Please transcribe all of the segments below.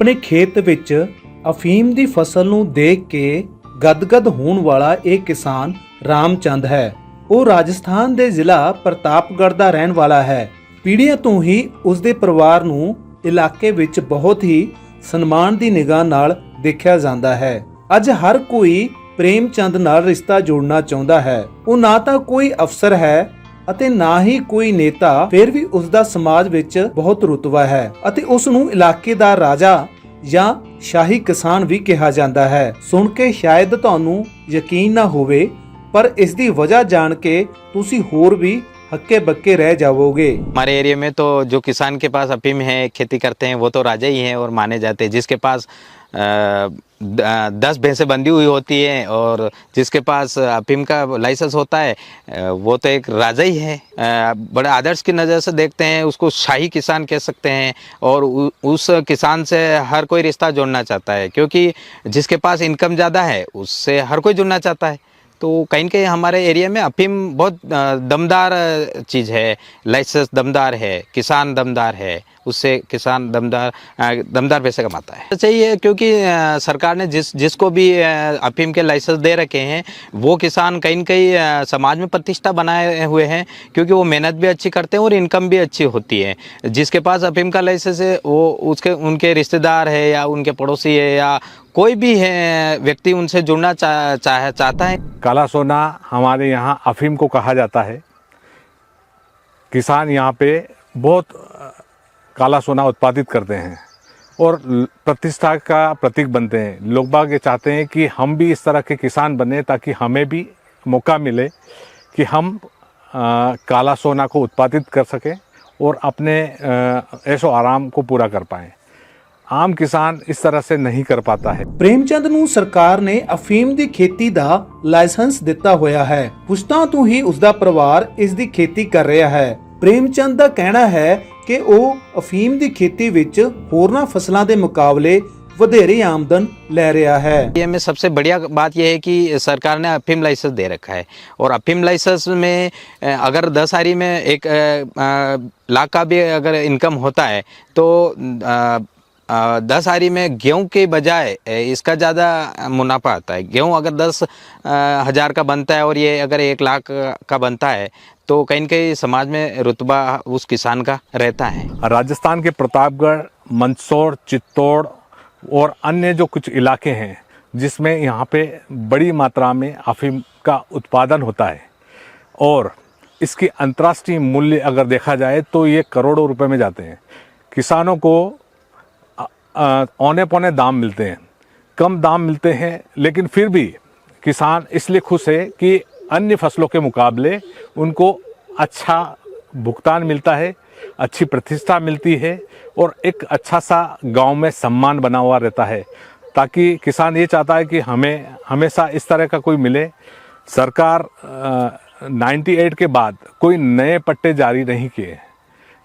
ਆਪਣੇ ਖੇਤ ਵਿੱਚ ਅਫੀਮ ਦੀ ਫਸਲ ਨੂੰ ਦੇਖ ਕੇ ਗਦਗਦ ਹੋਣ ਵਾਲਾ ਇਹ ਕਿਸਾਨ ਰਾਮਚੰਦ ਹੈ। ਉਹ ਰਾਜਸਥਾਨ ਦੇ ਜ਼ਿਲ੍ਹਾ ਪ੍ਰਤਾਪਗੜ੍ਹ ਦਾ ਰਹਿਣ ਵਾਲਾ ਹੈ। ਪੀੜ੍ਹੀਆਂ ਤੋਂ ਹੀ ਉਸ ਦੇ ਪਰਿਵਾਰ ਨੂੰ ਇਲਾਕੇ ਵਿੱਚ ਬਹੁਤ ਹੀ ਸਨਮਾਨ ਦੀ ਨਿਗਾਹ ਨਾਲ ਦੇਖਿਆ ਜਾਂਦਾ ਹੈ। ਅੱਜ ਹਰ ਕੋਈ ਪ੍ਰੇਮ ਚੰਦ ਨਾਲ ਰਿਸ਼ਤਾ ਜੋੜਨਾ ਚਾਹੁੰਦਾ ਹੈ। ਉਹ ਨਾ ਤਾਂ ਕੋਈ ਅਫਸਰ ਹੈ ਅਤੇ ਨਾ ਹੀ ਕੋਈ ਨੇਤਾ ਫਿਰ ਵੀ ਉਸ ਦਾ ਸਮਾਜ ਵਿੱਚ ਬਹੁਤ ਰੁਤਬਾ ਹੈ ਅਤੇ ਉਸ ਨੂੰ ਇਲਾਕੇ ਦਾ ਰਾਜਾ ਜਾਂ ਸ਼ਾਹੀ ਕਿਸਾਨ ਵੀ ਕਿਹਾ ਜਾਂਦਾ ਹੈ ਸੁਣ ਕੇ ਸ਼ਾਇਦ ਤੁਹਾਨੂੰ ਯਕੀਨ ਨਾ ਹੋਵੇ ਪਰ ਇਸ ਦੀ ਵਜ੍ਹਾ ਜਾਣ ਕੇ ਤੁਸੀਂ ਹੋਰ ਵੀ ਹੱਕੇ ਬੱਕੇ ਰਹਿ ਜਾਵੋਗੇ हमारे एरिया में तो जो किसान के पास अफीम है खेती करते हैं वो तो राजा ही हैं और माने जाते हैं जिसके पास अ, द- दस भैंसें बंधी हुई होती हैं और जिसके पास अफीम का लाइसेंस होता है वो तो एक राजा ही है। बड़े आदर्श की नज़र से देखते हैं, उसको शाही किसान कह सकते हैं और उस किसान से हर कोई रिश्ता जोड़ना चाहता है, क्योंकि जिसके पास इनकम ज़्यादा है, उससे हर कोई जुड़ना चाहता है। तो कहीं कहीं हमारे एरिया में अफीम बहुत दमदार चीज़ है, लाइसेंस दमदार है, किसान दमदार है उससे किसान दमदार दमदार पैसे कमाता है। सही है क्योंकि सरकार ने जिस जिसको भी अफीम के लाइसेंस दे रखे हैं वो किसान कहीं न कहीं समाज में प्रतिष्ठा बनाए हुए हैं क्योंकि वो मेहनत भी अच्छी करते हैं और इनकम भी अच्छी होती है। जिसके पास अफीम का लाइसेंस है वो उसके उनके रिश्तेदार है या उनके पड़ोसी है या कोई भी है व्यक्ति उनसे जुड़ना चा, चाह, चाहता है। काला सोना हमारे यहाँ अफीम को कहा जाता है। किसान यहाँ पे बहुत काला सोना उत्पादित करते हैं और ल- प्रतिष्ठा का प्रतीक बनते हैं लोग बाग ये चाहते हैं कि हम भी इस तरह के किसान बने ताकि हमें भी मौका मिले कि हम अ, काला सोना को उत्पादित कर सकें और अपने अ, ऐशो आराम को पूरा कर पाएं आम किसान इस तरह से नहीं कर पाता है ਪ੍ਰੇਮਚੰਦ ਨੂੰ ਸਰਕਾਰ ਨੇ ਅਫੀਮ ਦੀ ਖੇਤੀ ਦਾ ਲਾਇਸੈਂਸ ਦਿੱਤਾ ਹੋਇਆ ਹੈ ਪੁਸ਼ਤਾਂ ਤੋਂ ਹੀ ਉਸ ਦਾ ਪਰਿਵਾਰ ਇਸ ਦੀ ਖੇਤੀ ਕਰ ਰਿਹਾ ਹੈ ਪ੍ਰੇਮਚੰਦ ਦਾ ਕਹਿਣਾ ਹੈ ਕਿ ਉਹ ਅਫੀਮ ਦੀ ਖੇਤੀ ਵਿੱਚ ਹੋਰਨਾਂ ਫਸਲਾਂ ਦੇ ਮੁਕਾਬਲੇ ਵਧੇਰੇ ਆਮਦਨ ਲੈ ਰਿਹਾ ਹੈ ये में सबसे बढ़िया बात यह है कि सरकार ने अफीम लाइसेंस दे रखा है और अफीम लाइसेंस में अ, अगर दस हारी में एक अ, अ, लाख का भी अगर इनकम होता है तो अ, अ, दस हारी में गेहूं के बजाय अ, इसका ज़्यादा मुनाफा आता है गेहूं अगर दस अ, हज़ार का बनता है और ये अगर एक लाख का बनता है तो कहीं ना कहीं समाज में रुतबा उस किसान का रहता है। राजस्थान के प्रतापगढ़, मंदसौर, चित्तौड़ और अन्य जो कुछ इलाके हैं, जिसमें यहाँ पे बड़ी मात्रा में अफीम का उत्पादन होता है और इसकी अंतर्राष्ट्रीय मूल्य अगर देखा जाए तो ये करोड़ों रुपए में जाते हैं। किसानों को औने पौने दाम मिलते हैं, कम दाम मिलते हैं, लेकिन फिर भी किसान इसलिए खुश है कि अन्य फसलों के मुकाबले उनको अच्छा भुगतान मिलता है अच्छी प्रतिष्ठा मिलती है और एक अच्छा सा गांव में सम्मान बना हुआ रहता है ताकि किसान ये चाहता है कि हमें हमेशा इस तरह का कोई मिले सरकार नाइन्टी एट के बाद कोई नए पट्टे जारी नहीं किए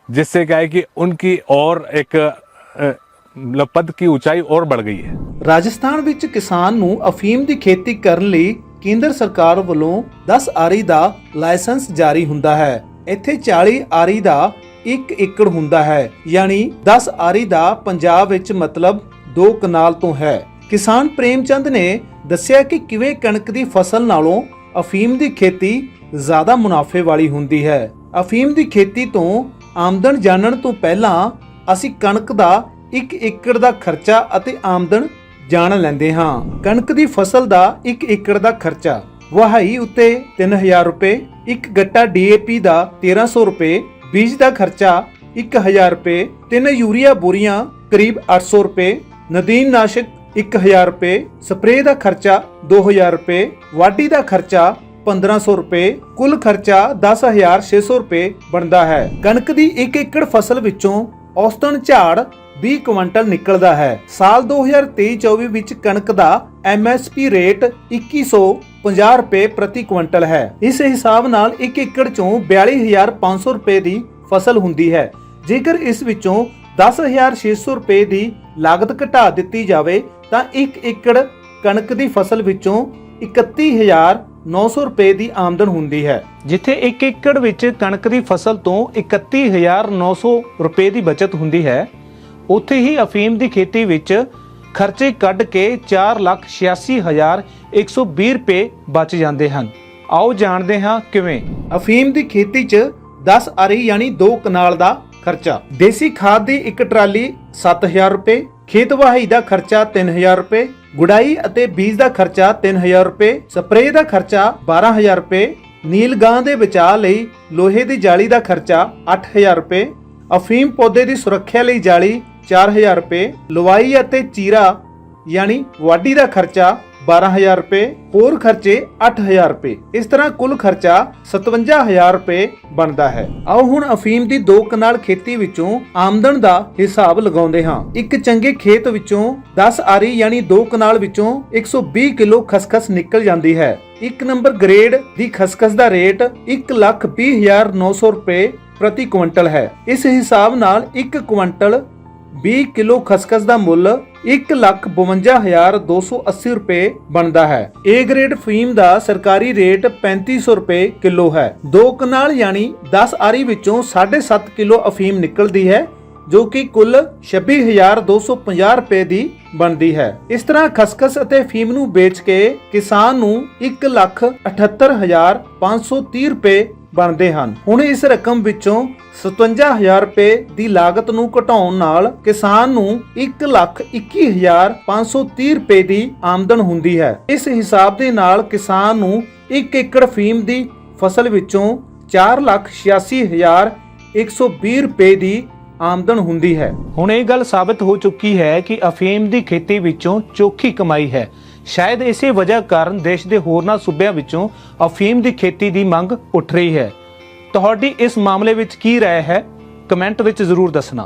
जिससे क्या है कि उनकी और एक अ, मतलब पद की ऊंचाई और बढ़ गई है ਰਾਜਸਥਾਨ ਵਿੱਚ ਕਿਸਾਨ ਨੂੰ ਅਫੀਮ ਦੀ ਖੇਤੀ ਕਰਨ ਲਈ ਕੇਂਦਰ ਸਰਕਾਰ ਵੱਲੋਂ 10 ਆਰੀ ਦਾ ਲਾਇਸੈਂਸ ਜਾਰੀ ਹੁੰਦਾ ਹੈ। ਇੱਥੇ 40 ਆਰੀ ਦਾ 1 ਏਕੜ ਹੁੰਦਾ ਹੈ। ਯਾਨੀ 10 ਆਰੀ ਦਾ ਪੰਜਾਬ ਵਿੱਚ ਮਤਲਬ 2 ਕਨਾਲ ਤੋਂ ਹੈ। ਕਿਸਾਨ ਪ੍ਰੇਮਚੰਦ ਨੇ ਦੱਸਿਆ ਕਿ ਕਿਵੇਂ ਕਣਕ ਦੀ ਫਸਲ ਨਾਲੋਂ ਅਫੀਮ ਦੀ ਖੇਤੀ ਜ਼ਿਆਦਾ ਮੁਨਾਫੇ ਵਾਲੀ ਹੁੰਦੀ ਹੈ। ਅਫੀਮ ਦੀ ਖੇਤੀ ਤੋਂ ਆਮਦਨ ਜਾਣਨ ਤੋਂ ਪਹਿਲਾਂ ਅਸੀਂ ਕਣਕ ਦਾ 1 ਏਕੜ ਦਾ ਖਰਚਾ ਅਤੇ ਆਮਦਨ ਜਾਣ ਲੈਂਦੇ ਹਾਂ। ਕਣਕ ਦੀ ਫਸਲ ਦਾ 1 ਏਕੜ ਦਾ ਖਰਚਾ। ਵਹਾਈ ਉੱਤੇ 3000 ਰੁਪਏ, ਇੱਕ ਗੱਟਾ ਡੀਏਪੀ ਦਾ 1300 ਰੁਪਏ, ਬੀਜ ਦਾ ਖਰਚਾ 1000 ਰੁਪਏ, ਤਿੰਨ ਯੂਰੀਆ ਬੋਰੀਆਂ, ਕਰੀਬ 800 ਰੁਪਏ, ਨਦੀਨ ਨਾਸ਼ਕ 1000 ਰੁਪਏ, ਸਪਰੇਅ ਦਾ ਖਰਚਾ 2000 ਰੁਪਏ, ਵਾਢੀ ਦਾ ਖਰਚਾ 1500 ਰੁਪਏ, ਕੁੱਲ ਖਰਚਾ 10600 ਰੁਪਏ ਬਣਦਾ ਹੈ। ਕਣਕ ਦੀ 1 ਏਕੜ ਫਸਲ ਵਿੱਚੋਂ ਔਸਤਨ ਝਾੜ 20 ਕੁਇੰਟਲ ਨਿਕਲਦਾ ਹੈ। ਸਾਲ 2023-24 ਵਿੱਚ ਕਣਕ ਦਾ MSP ਰੇਟ 2150 ਰੁਪਏ ਪ੍ਰਤੀ ਕੁਇੰਟਲ ਹੈ। ਇਸ ਹਿਸਾਬ ਨਾਲ 1 ਏਕੜ ਚੋਂ 42500 ਰੁਪਏ ਦੀ ਫਸਲ ਹੁੰਦੀ ਹੈ। ਜੇਕਰ ਇਸ ਵਿੱਚੋਂ 10600 ਰੁਪਏ ਦੀ ਲਾਗਤ ਘਟਾ ਦਿੱਤੀ ਜਾਵੇ, ਤਾਂ 1 ਏਕੜ ਕਣਕ ਦੀ ਫਸਲ ਵਿੱਚੋਂ 31900 ਰੁਪਏ ਦੀ ਆਮਦਨ ਹੁੰਦੀ ਹੈ। ਜਿੱਥੇ 1 ਏਕੜ ਵਿੱਚ ਕਣਕ ਦੀ ਫਸਲ ਤੋਂ 31900 ਰੁਪਏ ਦੀ ਬਚਤ ਹੁੰਦੀ ਹੈ ਉੱਥੇ ਹੀ ਅਫੀਮ ਦੀ ਖੇਤੀ ਵਿੱਚ ਖਰਚੇ ਕੱਢ ਕੇ 486120 ਰੁਪਏ ਬਚ ਜਾਂਦੇ ਹਨ। ਆਓ ਜਾਣਦੇ ਹਾਂ ਕਿਵੇਂ। ਅਫੀਮ ਦੀ ਖੇਤੀ 'ਚ 10 ਆਰੀ ਯਾਨੀ 2 ਕਨਾਲ ਦਾ ਖਰਚਾ। ਦੇਸੀ ਖਾਦ ਦੀ ਇੱਕ ਟਰਾਲੀ 7000 ਰੁਪਏ, ਖੇਤ ਵਾਹੀ ਦਾ ਖਰਚਾ 3000 ਰੁਪਏ, ਗੁਡਾਈ ਅਤੇ ਬੀਜ ਦਾ ਖਰਚਾ 3000 ਰੁਪਏ, ਸਪਰੇਅ ਦਾ ਖਰਚਾ 12000 ਰੁਪਏ, ਨੀਲ ਗਾਂ ਦੇ ਬਚਾਅ ਲਈ ਲੋਹੇ ਦੀ ਜਾਲੀ ਦਾ ਖਰਚਾ 8000 ਰੁਪਏ, ਅਫੀਮ ਪੌਦੇ ਦੀ ਸੁਰੱਖਿਆ ਲਈ ਜਾਲੀ 4000 ਰੁਪਏ ਲਵਾਈ ਅਤੇ ਚੀਰਾ, ਯਾਨੀ ਵਾਢੀ ਦਾ ਖਰਚਾ 12000 ਰੁਪਏ, ਹੋਰ ਖਰਚੇ 8000 ਰੁਪਏ। ਇਸ ਤਰ੍ਹਾਂ ਕੁੱਲ ਖਰਚਾ 57000 ਰੁਪਏ ਬਣਦਾ ਹੈ। ਆਓ ਹੁਣ ਅਫੀਮ ਦੀ ਦੋ ਕਨਾਲ ਖੇਤੀ ਵਿੱਚੋਂ ਆਮਦਨ ਦਾ ਹਿਸਾਬ ਲਗਾਉਂਦੇ ਹਾਂ। ਇੱਕ ਚੰਗੇ ਖੇਤ ਵਿੱਚੋਂ 10 ਆਰੀ, ਯਾਨੀ ਦੋ ਕਨਾਲ ਵਿੱਚੋਂ 120 ਕਿਲੋ ਖਸਖਸ ਨਿਕਲ ਜਾਂਦੀ ਹੈ। ਇੱਕ ਨੰਬਰ ਗ੍ਰੇਡ ਦੀ ਖਸਖਸ ਦਾ ਰੇਟ 120900 ਰੁਪਏ ਪ੍ਰਤੀ ਕੁਇੰਟਲ ਹੈ। ਇਸ ਹਿਸਾਬ ਨਾਲ 1 ਕੁਇੰਟਲ 20 ਕਿਲੋ ਖਸਖਸ ਦਾ ਮੁੱਲ 152280 ਰੁਪਏ ਬਣਦਾ ਹੈ। A ਗ੍ਰੇਡ ਫੀਮ ਦਾ ਸਰਕਾਰੀ ਰੇਟ 3500 ਰੁਪਏ ਕਿਲੋ ਹੈ। ਦੋ ਕਨਾਲ ਯਾਨੀ 10 ਆਰੀ ਵਿੱਚੋਂ 7.5 ਕਿਲੋ ਅਫੀਮ ਨਿਕਲਦੀ ਹੈ। ਜੋ ਕਿ ਕੁੱਲ 26250 ਰੁਪਏ ਦੀ ਬਣਦੀ ਹੈ। ਇਸ ਤਰ੍ਹਾਂ ਖਸਖਸ ਅਤੇ ਫੀਮ ਨੂੰ ਵੇਚ ਕੇ ਕਿਸਾਨ ਨੂੰ 178530 ਰੁਪਏ ਬਣਦੇ ਹਨ। ਹੁਣ ਇਸ ਰਕਮ ਵਿੱਚੋਂ 57000 ਰੁਪਏ ਦੀ ਲਾਗਤ ਨੂੰ ਘਟਾਉਣ ਨਾਲ ਕਿਸਾਨ ਨੂੰ 121530 ਰੁਪਏ ਦੀ ਆਮਦਨ ਹੁੰਦੀ ਹੈ। ਇਸ ਹਿਸਾਬ ਦੇ ਨਾਲ ਕਿਸਾਨ ਨੂੰ 1 ਏਕੜ ਫੀਮ ਦੀ ਫਸਲ ਵਿੱਚੋਂ 486120 ਰੁਪਏ ਦੀ ਆਮਦਨ ਹੁੰਦੀ ਹੈ। ਹੁਣ ਇਹ ਗੱਲ ਸਾਬਤ ਹੋ ਚੁੱਕੀ ਹੈ ਕਿ ਅਫੀਮ ਦੀ ਖੇਤੀ ਵਿੱਚੋਂ ਚੋਖੀ ਕਮਾਈ ਹੈ। ਸ਼ਾਇਦ ਇਸੇ ਵਜ੍ਹਾ ਕਾਰਨ ਦੇਸ਼ ਦੇ ਹੋਰਨਾਂ ਸੂਬਿਆਂ ਵਿੱਚੋਂ ਅਫੀਮ ਦੀ ਖੇਤੀ ਦੀ ਮੰਗ ਉੱਠ ਰਹੀ ਹੈ। ਤੁਹਾਡੀ ਇਸ ਮਾਮਲੇ ਵਿੱਚ ਕੀ ਰਾਏ ਹੈ? ਕਮੈਂਟ ਵਿੱਚ ਜ਼ਰੂਰ ਦੱਸਣਾ।